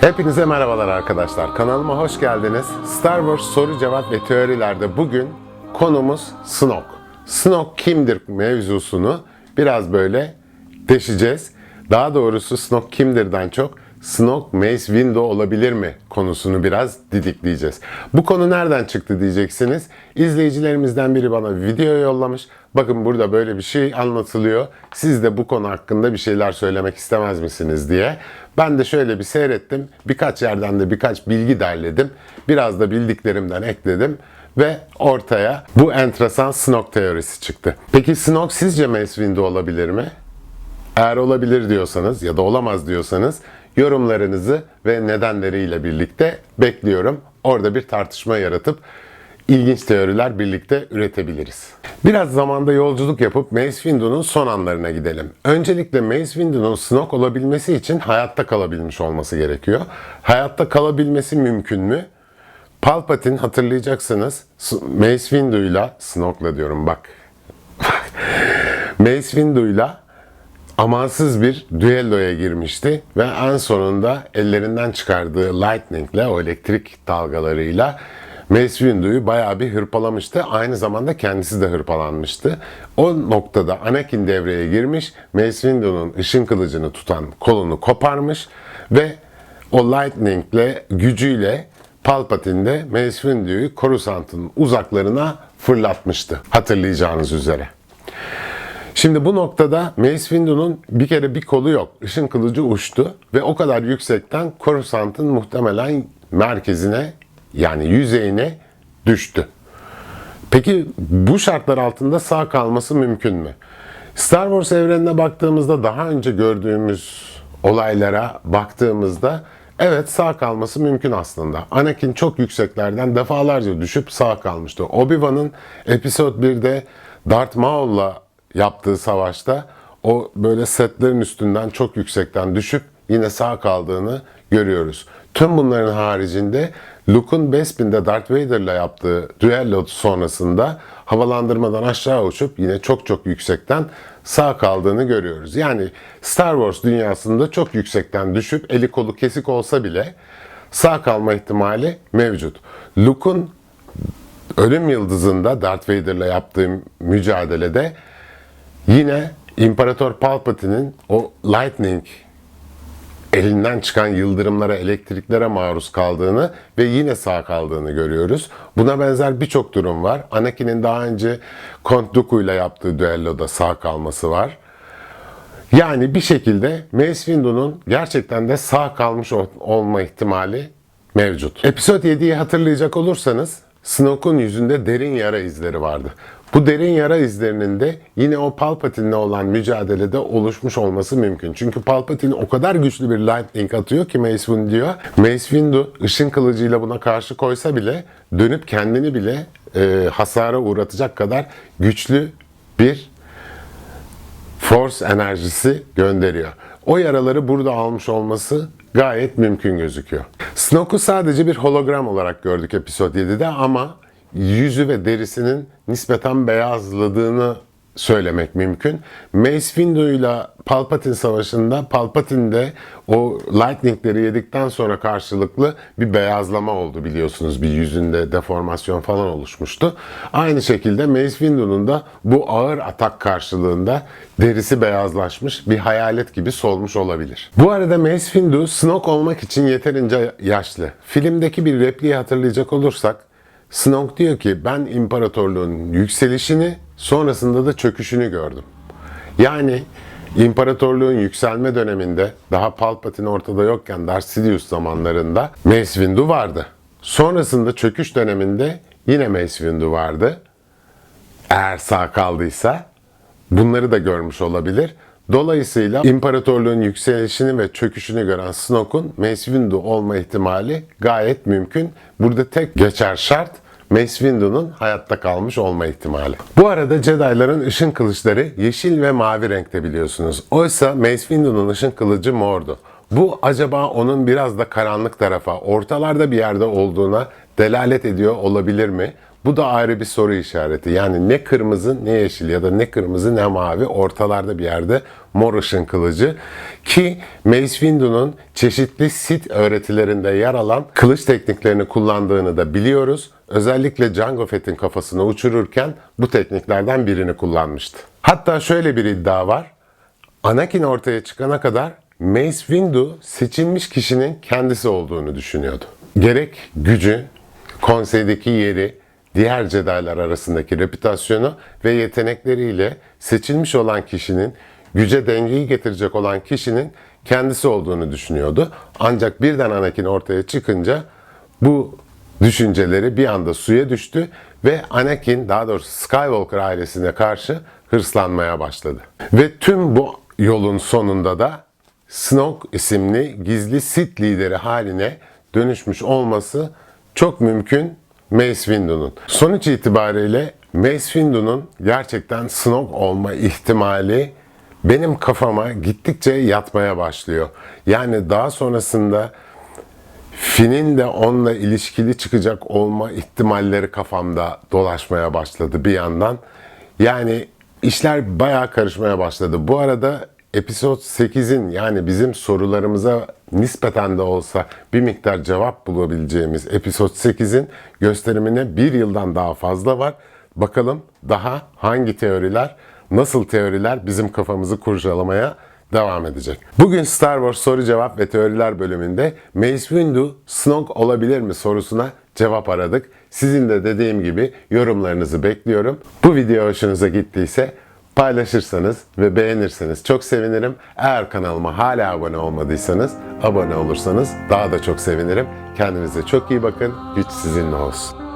Hepinize merhabalar arkadaşlar. Kanalıma hoş geldiniz. Star Wars soru cevap ve teorilerde bugün konumuz Snoke. Snoke kimdir mevzusunu biraz böyle deşeceğiz. Daha doğrusu Snoke kimdirden çok Snoke Mace Windu olabilir mi konusunu biraz didikleyeceğiz. Bu konu nereden çıktı diyeceksiniz. İzleyicilerimizden biri bana video yollamış. Bakın burada böyle bir şey anlatılıyor. Siz de bu konu hakkında bir şeyler söylemek istemez misiniz diye. Ben de şöyle bir seyrettim. Birkaç yerden de birkaç bilgi derledim. Biraz da bildiklerimden ekledim ve ortaya bu enteresan Snoke teorisi çıktı. Peki Snoke sizce Mace Windu olabilir mi? Eğer olabilir diyorsanız ya da olamaz diyorsanız yorumlarınızı ve nedenleriyle birlikte bekliyorum. Orada bir tartışma yaratıp ilginç teoriler birlikte üretebiliriz. Biraz zamanda yolculuk yapıp Mace Windu'nun son anlarına gidelim. Öncelikle Mace Windu'nun Snoke olabilmesi için hayatta kalabilmiş olması gerekiyor. Hayatta kalabilmesi mümkün mü? Palpatine hatırlayacaksınız Mace Windu'yla Snoke'la diyorum bak. Mace Windu'yla amansız bir düelloya girmişti ve en sonunda ellerinden çıkardığı lightning'le o elektrik dalgalarıyla Mace Windu'yu bayağı bir hırpalamıştı. Aynı zamanda kendisi de hırpalanmıştı. O noktada Anakin devreye girmiş. Mace Windu'nun ışın kılıcını tutan kolunu koparmış ve o lightning'le gücüyle Palpatine de Mace Windu'yu Coruscant'ın uzaklarına fırlatmıştı. Hatırlayacağınız üzere. Şimdi bu noktada Mace Windu'nun bir kere bir kolu yok. Işın kılıcı uçtu ve o kadar yüksekten Coruscant'ın muhtemelen merkezine yani yüzeyine düştü. Peki bu şartlar altında sağ kalması mümkün mü? Star Wars evrenine baktığımızda daha önce gördüğümüz olaylara baktığımızda evet sağ kalması mümkün aslında. Anakin çok yükseklerden defalarca düşüp sağ kalmıştı. Obi-Wan'ın Episode 1'de Darth Maul'la yaptığı savaşta o böyle setlerin üstünden çok yüksekten düşüp yine sağ kaldığını görüyoruz. Tüm bunların haricinde Luke'un Bespin'de Darth Vader'la yaptığı düello sonrasında havalandırmadan aşağı uçup yine çok çok yüksekten sağ kaldığını görüyoruz. Yani Star Wars dünyasında çok yüksekten düşüp eli kolu kesik olsa bile sağ kalma ihtimali mevcut. Luke'un Ölüm Yıldızı'nda Darth Vader'la yaptığı mücadelede yine İmparator Palpatine'in o Lightning elinden çıkan yıldırımlara, elektriklere maruz kaldığını ve yine sağ kaldığını görüyoruz. Buna benzer birçok durum var. Anakin'in daha önce Count Dooku ile yaptığı düelloda sağ kalması var. Yani bir şekilde Mace Windu'nun gerçekten de sağ kalmış ol- olma ihtimali mevcut. Episode 7'yi hatırlayacak olursanız Snoke'un yüzünde derin yara izleri vardı. Bu derin yara izlerinin de yine o Palpatine'le olan mücadelede oluşmuş olması mümkün. Çünkü Palpatine o kadar güçlü bir lightning atıyor ki Mace Windu'ya. Mace Windu ışın kılıcıyla buna karşı koysa bile dönüp kendini bile e, hasara uğratacak kadar güçlü bir Force enerjisi gönderiyor. O yaraları burada almış olması gayet mümkün gözüküyor. Snoke'u sadece bir hologram olarak gördük Episode 7'de ama yüzü ve derisinin nispeten beyazladığını söylemek mümkün. Mace Windu ile Palpatine savaşında Palpatine de o lightningleri yedikten sonra karşılıklı bir beyazlama oldu biliyorsunuz. Bir yüzünde deformasyon falan oluşmuştu. Aynı şekilde Mace Windu'nun da bu ağır atak karşılığında derisi beyazlaşmış bir hayalet gibi solmuş olabilir. Bu arada Mace Windu Snoke olmak için yeterince yaşlı. Filmdeki bir repliği hatırlayacak olursak Snoke diyor ki ben imparatorluğun yükselişini sonrasında da çöküşünü gördüm. Yani imparatorluğun yükselme döneminde daha Palpatine ortada yokken Darth Sidious zamanlarında Mace Windu vardı. Sonrasında çöküş döneminde yine Mace Windu vardı. Eğer sağ kaldıysa bunları da görmüş olabilir. Dolayısıyla imparatorluğun yükselişini ve çöküşünü gören Snoke'un Mace Windu olma ihtimali gayet mümkün. Burada tek geçer şart Mace Windu'nun hayatta kalmış olma ihtimali. Bu arada Jedi'ların ışın kılıçları yeşil ve mavi renkte biliyorsunuz. Oysa Mace Windu'nun ışın kılıcı mordu. Bu acaba onun biraz da karanlık tarafa, ortalarda bir yerde olduğuna delalet ediyor olabilir mi? Bu da ayrı bir soru işareti. Yani ne kırmızı ne yeşil ya da ne kırmızı ne mavi ortalarda bir yerde mor ışın kılıcı ki Mace Windu'nun çeşitli Sith öğretilerinde yer alan kılıç tekniklerini kullandığını da biliyoruz. Özellikle Jango Fett'in kafasını uçururken bu tekniklerden birini kullanmıştı. Hatta şöyle bir iddia var. Anakin ortaya çıkana kadar Mace Windu seçilmiş kişinin kendisi olduğunu düşünüyordu. Gerek gücü, konseydeki yeri, diğer Jedi'lar arasındaki reputasyonu ve yetenekleriyle seçilmiş olan kişinin, güce dengeyi getirecek olan kişinin kendisi olduğunu düşünüyordu. Ancak birden Anakin ortaya çıkınca bu düşünceleri bir anda suya düştü ve Anakin daha doğrusu Skywalker ailesine karşı hırslanmaya başladı. Ve tüm bu yolun sonunda da Snoke isimli gizli Sith lideri haline dönüşmüş olması çok mümkün Mace Windu'nun. Sonuç itibariyle Mace Windu'nun gerçekten Snoke olma ihtimali benim kafama gittikçe yatmaya başlıyor. Yani daha sonrasında Finn'in de onunla ilişkili çıkacak olma ihtimalleri kafamda dolaşmaya başladı bir yandan. Yani işler bayağı karışmaya başladı. Bu arada Episod 8'in yani bizim sorularımıza nispeten de olsa bir miktar cevap bulabileceğimiz Episod 8'in gösterimine bir yıldan daha fazla var. Bakalım daha hangi teoriler, nasıl teoriler bizim kafamızı kurcalamaya devam edecek. Bugün Star Wars soru cevap ve teoriler bölümünde Mace Windu Snoke olabilir mi sorusuna cevap aradık. Sizin de dediğim gibi yorumlarınızı bekliyorum. Bu video hoşunuza gittiyse paylaşırsanız ve beğenirseniz çok sevinirim. Eğer kanalıma hala abone olmadıysanız abone olursanız daha da çok sevinirim. Kendinize çok iyi bakın. Güç sizinle olsun.